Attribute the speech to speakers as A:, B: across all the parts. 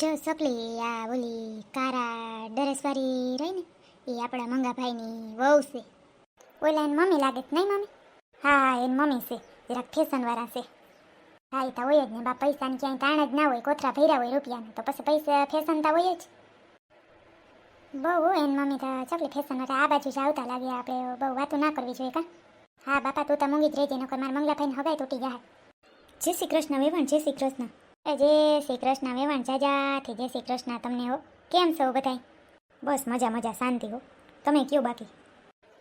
A: જો સકલી આ ઓલી કારા ડરેસવાળી રહી ને, એ આપણા મંગાભાઈની વહુ છે. ઓલા એની મમ્મી લાગે છે, નહીં મમ્મી? હા, એની મમ્મી છે. જરાક ફેશનવાળા છે. હા એ તો હોય જ ને બા પૈસા ક્યાંય તાણ જ ના હોય, કોથરા ભર્યા હોય રૂપિયાને, તો પછી પૈસા ફેશન તો હોય જ. બહુ એની મમ્મી તો ચકલી ફેશન હતા આ બાજુ જ આવતા લાગે, આપણે બહુ વાતો ના કરવી જોઈએ કા? હા, બાપા, તું તો મૂંગી જ રહેજે, નકર મારા મંગલાભાઈને હગાય તૂટી જાય. જય શ્રી કૃષ્ણ, વેવણ, જય શ્રી કૃષ્ણ. જય શ્રી કૃષ્ણ વેવાણ જાજાથી જય શ્રી કૃષ્ણ તમને હો, કેમ છો બધાય? બસ મજા મજા શાંતિ હો. તમે કયો બાકી?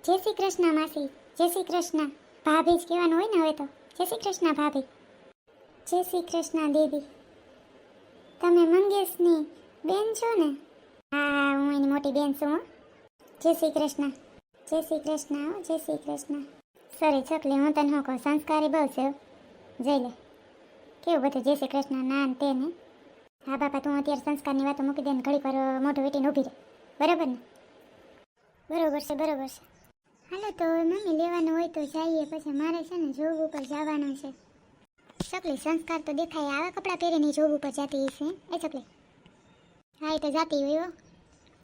A: જય શ્રી કૃષ્ણ માસી, જય શ્રી કૃષ્ણ ભાભી જ કહેવાનું હોય ને હવે તો. જય શ્રી કૃષ્ણ ભાભી. જય શ્રી કૃષ્ણ દીદી તમે મંગેશની બેન છો ને? હા, હું એની મોટી બેન છું હો. જય શ્રી કૃષ્ણ જય શ્રી કૃષ્ણ જય શ્રી કૃષ્ણ સોરી છોકલી, હું તને શું કહું? સંસ્કારી બહુ છે હો. જઈ લે. કેવું બધું જય શ્રી કૃષ્ણ, ના તે ને. હા બાપા, તું અત્યારે સંસ્કારની વાતો મૂકી દે ને ઘડીક વાર મોઢું વેટીને ઊભી રહે. બરાબર ને? બરોબર છે બરોબર છે. હાલો તો મમ્મી લેવાનું હોય તો જઈએ, પછી મારે છે ને જોબ ઉપર જવાનું છે. ચકલી, સંસ્કાર તો દેખાય, આવા કપડાં પહેરીને જોબ ઉપર જતી હશે એ ચકલી. હા, એ તો જાતી હોય.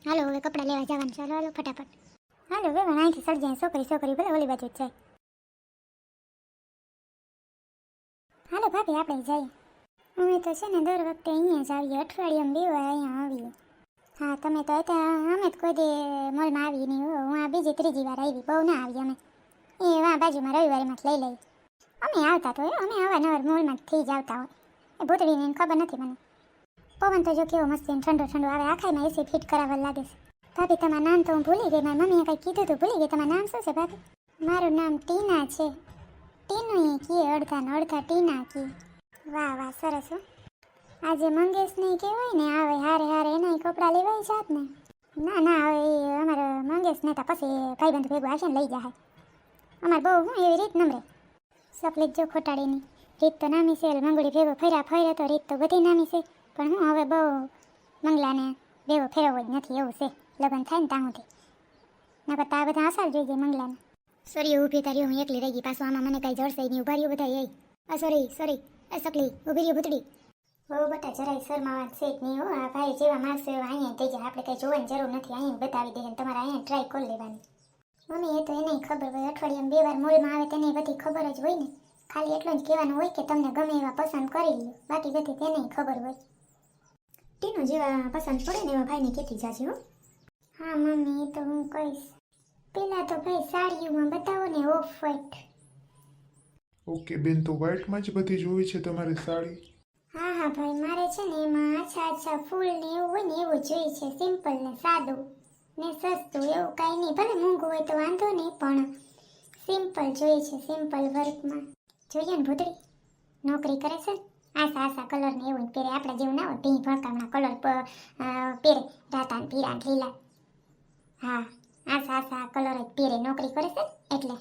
A: હાલો, હવે કપડાં લેવા જવાનું ચાલો હાલો ફટાફટ. હાલો હવે અહીંથી સડી છોકરી છોકરી, ભલે ઓલી બાજુ જ જાય. હાલો ભાભી, આપણે જઈએ. અમે તો છે ને દર વખતે અહીંયા જ આવીએ, અઠવાડિયામાં બે વાર અહીંયા આવીએ. હા, તમે તો અત્યારે અમે જ કોઈ દે મોલમાં આવી નહીં હું. આ બીજી ત્રીજી વાર આવી, બહુ ના આવી અમે. એ વા બાજુમાં રવિવારીમાં જ લઈ લઈએ. અમે આવતા તો અમે અવારનવાર મોલમાં થઈ જ આવતા હોય. એ ભૂતડીને ખબર નથી મને. પવન તો જો કેવો મસ્ત ઠંડો ઠંડો આવે આખાઈમાં એસી ફિટ કરાવવા લાગે છે. ભાભી, તમારું નામ તો હું ભૂલી ગઈ, મારી મમ્મીએ કંઈ કીધું હતું ભૂલી ગઈ, તમારું નામ શું છે ભાભી? મારું નામ ટીના છે. ટીનું એ કીએ અડધા ને અડધા ટીના કીએ. વાહ વાહ, સરસ હો. આજે મંગેશ નહીં કહેવાય ને, આવે હારે હારે એના કપડાં લેવાય જાત ને. ના ના, હવે અમારે મંગેશ તો પછી ભાઈબંધ ભેગું આવશે ને લઈ જાય અમારે બહુ હું એવી રીત નમરે. સપલીત જો ખોટાડીની. રીત તો નામી છે મંગળી ભેગો ફર્યા ફર્યા તો રીત તો બધી નામી છે. પણ હું હવે બહુ મંગલાને ભેગો ફેરવવો જ નથી એવું છે. લગ્ન થાય ને ત્યાં સુધી. ના કરતા આ બધા અસર જોઈ જાય મંગલાને. સોરી, ઊભી તારી, હું એકલી રહી ગઈ. પાછું આમાં મને કાંઈ જડશે નહીં. ઊભા રહ્યું બધા એ. સોરી સોરી સકલી, ઊભી રહ્યું ભૂતડી. હો, બટા જરાય શરમાવા છે નહીં, હો. આ ભાઈ જેવા માણસો એવા અહીંયા થઈ જાય આપણે કંઈ જોવાની જરૂર નથી. અહીંયા બતાવી દે તમારે અહીંયા ટ્રાય કરી લેવાની. મમ્મી, એ તો એને ખબર હોય. અઠવાડિયામાં બે વાર મોલમાં આવે તેને બધી ખબર જ હોય ને. ખાલી એટલું જ કહેવાનું હોય કે તમને ગમે એવા પસંદ કરી લ્યો. બાકી બધી તેને ખબર હોય. ટીનો જેવા પસંદ પડે ને એવા ભાઈને કહેતી જાજે, હો. હા, મમ્મી, એ તો હું કહીશ. પેલા તો ભાઈ સાડીઓમાં બતાવો ને ઓફ વ્હાઈટ
B: ઓકે બેન તો વ્હાઇટમાં જ બધી જોવી છે તમારે સાડી?
A: હા હા ભાઈ મારે છે ને એમાં આછા આછા ફૂલ ને એવું હોય ને એવું જોઈએ છે. સિમ્પલ ને સાદું ને સસ્તું એવું કાંઈ નહીં. ભલે મોંઘું હોય તો વાંધો નહીં પણ સિમ્પલ જોઈએ છે સિમ્પલ વર્કમાં જોઈએ ને ભૂતળી. નોકરી કરે છે આસા આસા કલર ને એવું પહેરે. આપણે જેવું ના હોય. ભી ભડકામણા કલર પહેરે. રાતા ને પીળા લીલા. હા. આસા આ કલર જ પહેરે, નોકરી કરે છે એટલે.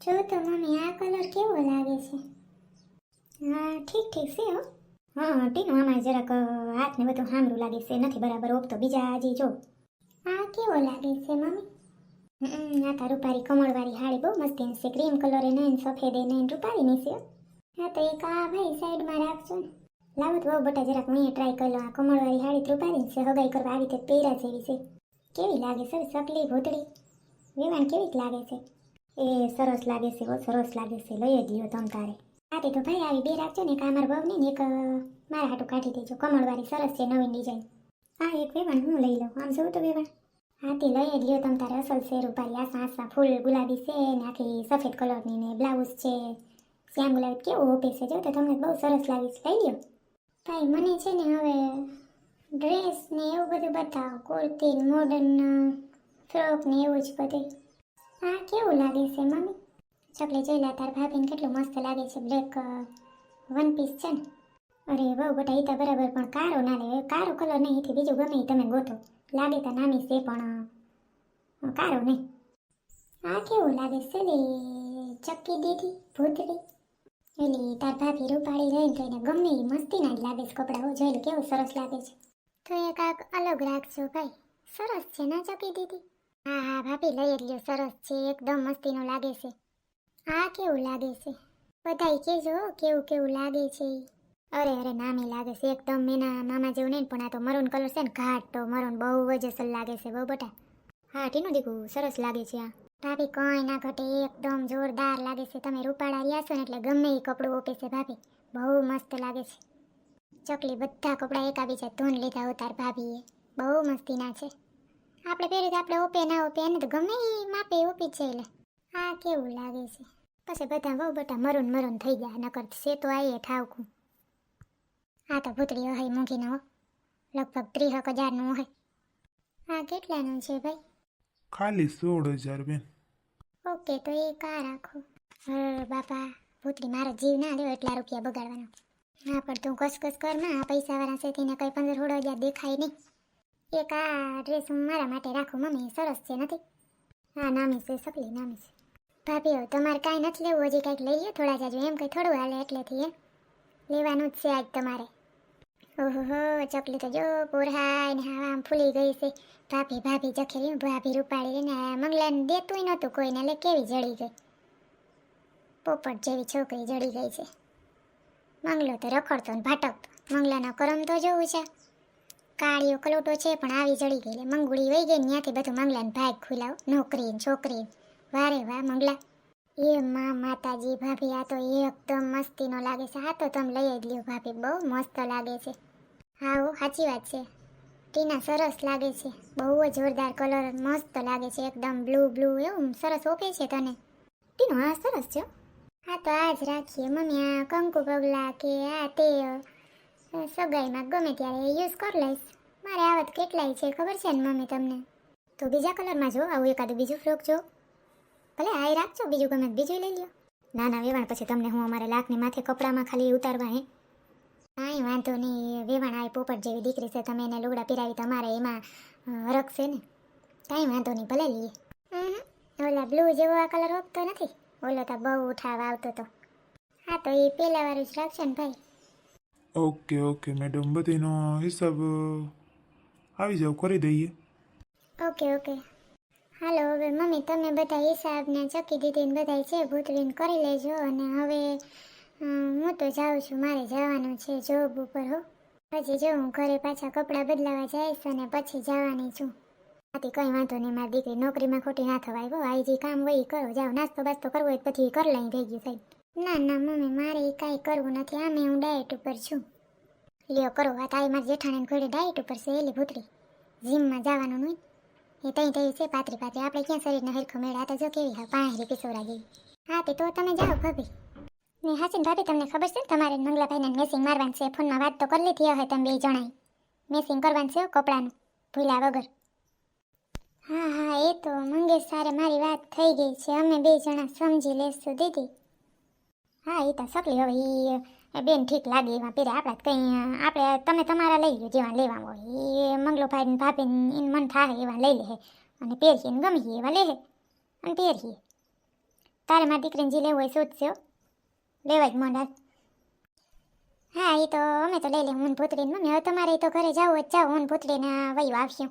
A: જો તો મમ્મી, આ કલર કેવો લાગે છે? હા, ઠીક ઠીક છે, હો. હા, ટીનું આમાં જરાક હાથને બધું હામરું લાગે છે, નથી બરાબર ઓપતો બીજા હજી જો. આ કેવો લાગે છે, મમ્મી? હમ, આ તો રૂપારી કમળવાળી હાડી બહુ મસ્તી છે. ક્રીમ કલર એ ને સફેદ એ ને રૂપારીની છે, હા. તો એક આ ભાઈ સાઈડમાં રાખજો ને. લાવો તો બટા જરાક હું ટ્રાય કરી લો આ કમળવાળી હાડી રૂપારી છે, હગાઈ કરવા આવી તે પહેરા જેવી છે. કેવી લાગે છે? સકલી ભૂતળી? વિમાન કેવી લાગે છે? એ સરસ લાગે છે હો સરસ લાગે છે. લઈ જ લ્યો તમ તારે. હા તે તો ભાઈ આવી બે રાખજો ને કામર બહુ ને, એક મારા હાટું કાઢી દેજો. કમળવાળી સરસ છે નવીન ડિઝાઇન હા એક વેવાણ હું લઈ લઉં? આમ જોઉં તો વેવાણ. હા તે લઈ જ લ્યો તમ તારે. અસલ છે રૂપારી આસા આસા ફૂલ ગુલાબી છે ને, આખી સફેદ કલરની ને, બ્લાઉઝ છે. શ્યામ ગુલાબી કેવું ઓપે છે? જો તો તમને બહુ સરસ લાગે છે. લઈ લ્યો. ભાઈ, મને છે ને હવે ડ્રેસ ને એવું બધું બતાવો, કુર્તી મોડર્ન ફ્રોક ને એવું જ બધું. હા, કેવું લાગે છે, મમ્મી? ચકલી જોઈ લે, તાર ભાભીને કેટલું મસ્ત લાગે છે બ્લેક વન પીસ છે ને? અરે બહુ બધા એ તો બરાબર, પણ કારો ના લે. કારો કલર નહીં થી બીજું ગમે તમે ગોતો લાગે તો નાની છે, પણ કારો નહીં. આ કેવું લાગે છે ચક્કી દીધી ભૂતળી એટલે તાર ભાભી રૂપાળી રહીને તો એને ગમે એ મસ્તીના જ લાગે છે કપડાં. હો, જોઈ કેવું સરસ લાગે છે. તો એ કાંક અલગ રાખજો ભાઈ. સરસ છે ના ચકી દીધી હા હા ભાભી લઈ જ લ્યો સરસ છે એકદમ મસ્તીનું લાગે છે. આ કેવું લાગે છે? બધાય કહેજો હો, કેવું કેવું લાગે છે અરે અરે નામી લાગે છે એકદમ એના મામા જેવું નહીં પણ આ તો મરૂન કલર છે ને ઘાટ તો મરૂન બહુ જ અસલ લાગે છે બહુ બટા. હા ટીનું દીકું સરસ લાગે છે આ. ભાભી કંઈ ના ઘટે એકદમ જોરદાર લાગે છે. તમે રૂપાળા રહ્યા છો ને એટલે ગમે એ કપડું ઓપે છે ભાભી. બહુ મસ્ત લાગે છે. ચકલી બધા કપડાં એકાબીજા ધોન લીધા ઉતાર ભાભીએ. બહુ મસ્તીના છે. આપણે પહેર્યું તો આપણે ઓપે ના ઓપે એને તો ગમે એ માપે ઓપી જ છે એટલે આ કેવું લાગે છે? પછી બધા બહુ બધા મરૂન મરૂન થઈ ગયા નકર છે તો આવીએ ઠાવકું. આ તો ભૂતળી હોય મૂંઘી હો. લગભગ ત્રીસ હજારનું હોય. આ કેટલાનું છે ભાઈ?
B: ખાલી સોળ હજાર બેન.
A: ઓકે તો એ કા રાખો? હર બાપા ભૂતળી મારો જીવ ના લ્યો એટલા રૂપિયા બગાડવાનો. હા, પણ તું કસકસ કરમાં આ પૈસાવાળા છે તેને કંઈ પંદર હોડો હજાર દેખાય નહીં. એક આ ડ્રેસ હું મારા માટે રાખું, મમ્મી, સરસ છે, નથી? હા નામી છે સકલી નામી છે ભાભી હવે તમારે કાંઈ નથી લેવું, હજી કાંઈક લઈ લ્યો, થોડા જાજો, એમ કંઈ થોડું હાલે એટલેથી, એમ. લેવાનું જ છે આજ તમારે. ઓહો ચકલી તો જો પોરહાય ને હા આમ ફૂલી ગઈ છે. ભાભી ભાભી જખેરી, ભાભી રૂપાળી ને મંગલાને દેતું નહોતું કોઈને એટલે કેવી જડી ગઈ. પોપટ જેવી છોકરી જડી ગઈ છે. મંગલો તો રખડતો ને ભાટકતો. મંગલાનો કરમ તો જોવું છે. કાળીઓ કલોટો છે પણ આવી જડી ગઈ મંગળી વહી ગઈ ત્યાંથી બધું મંગલાને ભાગ ખુલાવ. નોકરી છોકરી વારે વાહ મંગલા. એ માં માતાજી ભાભી, આ તો એકદમ મસ્તીનો લાગે છે. આ તો તમે લઈ જ લ્યો ભાભી. બહુ મસ્ત લાગે છે. હા હો સાચી વાત છે. ટીના સરસ લાગે છે. બહુ જ જોરદાર કલર, મસ્ત લાગે છે. એકદમ બ્લુ બ્લુ, એવું સરસ ઓકે છે તને. ટીનો હા સરસ છે હો. તો આજ રાખીએ, મમ્મી, આ કંકુ પગલા કે આ તે સગાઈમાં ગમે ત્યારે યુઝ કરી લઈશ. મારે આવત કેટલાય છે, ખબર છે ને મમ્મી તમને? તો બીજા કલરમાં જો, આવું એકાદું બીજું ફ્રોક જો. ભલે આ રાખજો, બીજું ગમે બીજું લઈ લ્યો. ના ના વેવાણ પછી તમને હું અમારે લાખની માથે કપડામાં ખાલી ઉતારવા હે. કાંઈ વાંધો નહીં વેવાણ આ પોપટ જેવી દીકરી છે, તમે એને લુગડા પહેરાવી તમારે એમાં રખશે ને. કાંઈ વાંધો નહીં, ભલે લઈએ. ઓલા બ્લુ જેવો આ કલર રોકતો નથી. ઓલો તો બહુ ઉઠાવ આવતો તો. હા તો એ પેલા વાળું જ રાખશે ને ભાઈ.
B: Okay okay madam. બધીનો હિસાબ આવી જાવ કરી દઈએ.
A: Okay okay. હાલો હવે મમ્મી તમે બધા હિસાબને ચકી દીધી ને બધા છે ભૂતળીને કરી લેજો. અને હવે હું તો જાઉં છું મારે જવાનું છે જોબ ઉપર હો. પછી જો હું ઘરે પાછા કપડાં બદલાવા જઈશ અને પછી જવાની છું. આથી કંઈ વાંધો નહીં, મારી દીકરી નોકરીમાં ખોટી ના થવાય. હો આઈ જે કામ હોય ઈ કરો. જાઓ, નાસ્તો બાસ્તો કરવો હોય પછી કર લઈ ભેગી સાહેબ ના ના, મમ્મી, મારે એ કાંઈ કરવું નથી. આમે હું ડાયટ ઉપર છું. લ્યો, કરો આ તારી મારી જેઠાણીને ઘોડે ડાયટ ઉપર છે, એલી ભૂતરી. જીમમાં જવાનું નહીં એ તઈ તઈ છે પાતરી પાતરી આપણે ક્યાં શરીરને હરખો મેળા તો જો કેવી હા પાંહરી કિશોરા જેવી. હા, તે તો તમે જાઓ, ભાભી. ને હાસીન ભાભી, તમને ખબર છે તમારે મંગલાભાઈને મેસિંગ મારવાનું છે. ફોનમાં વાત તો કરી લીધી હવે તમે બે જણાય મેસિંગ કરવાનું છે કપડાનું. ભૂલ્યા વગર. હા હા, એ તો મંગેશ સારે મારી વાત થઈ ગઈ છે. અમે બે જણા સમજી લેશું, દીદી. હા એ તો સકલી. હવે એ બેન ઠીક લાગે એમાં. પહેરે આપણે કંઈ, આપણે, તમે તમારા લઈ લો જેવા લેવા હોય. એ મંગલોભાઈ ને ભાભી ને મન થાય એવા લઈ લે. અને પહેરીએ ને ગમીએ એવા લે. અને પહેરીએ. તારે મારી દીકરીને જે લેવું હોય શોધશે લેવાય જ મોડા હા એ તો અમે તો લઈ લે, હું ભૂતરીને. મમ્મી, હવે તમારે તો ઘરે જાવ જ જાઓ. હું ભૂતરીને વયું આવશું.